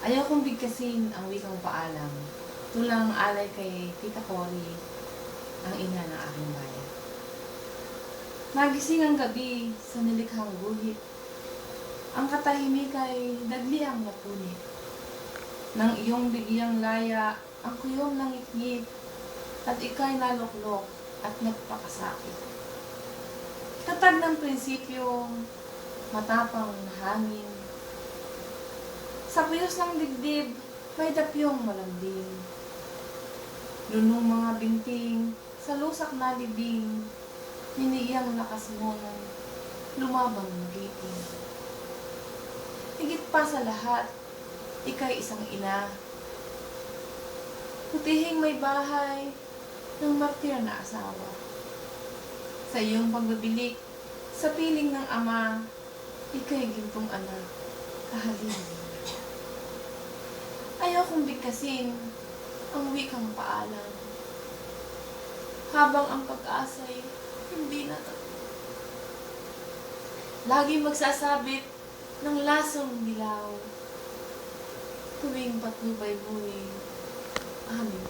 Ayaw kong bigkasin ang wikang paalam. Tulang alay kay Tita Cory, ang ina ng aking bayan. Nagising ang gabi sa nilikhang guhit. Ang katahimik ay nagliyang napunit. Nang iyong bigyang laya, ang kuyong langit-ngit, at ikay naluklok at nagpakasakit. Tatag ng prinsipyo, matapang na hangin. Sa puyos ng dibdib, may dapyong malambing. Lunong mga binting, sa lusak na libing, hiniyang lakas mo ng lumabang magiting. Higit pa sa lahat, ikay isang ina. Putihing may bahay ng martir na asawa. Sa iyong pagbibilik, sa piling ng ama, ikay gintong anak, kahalin. Ayaw kong bigkasin ang wikang paalam. Habang ang pag-asa'y hindi na Lagi magsasabit ng lasong dilaw. Tuwing patnubay buhay, amin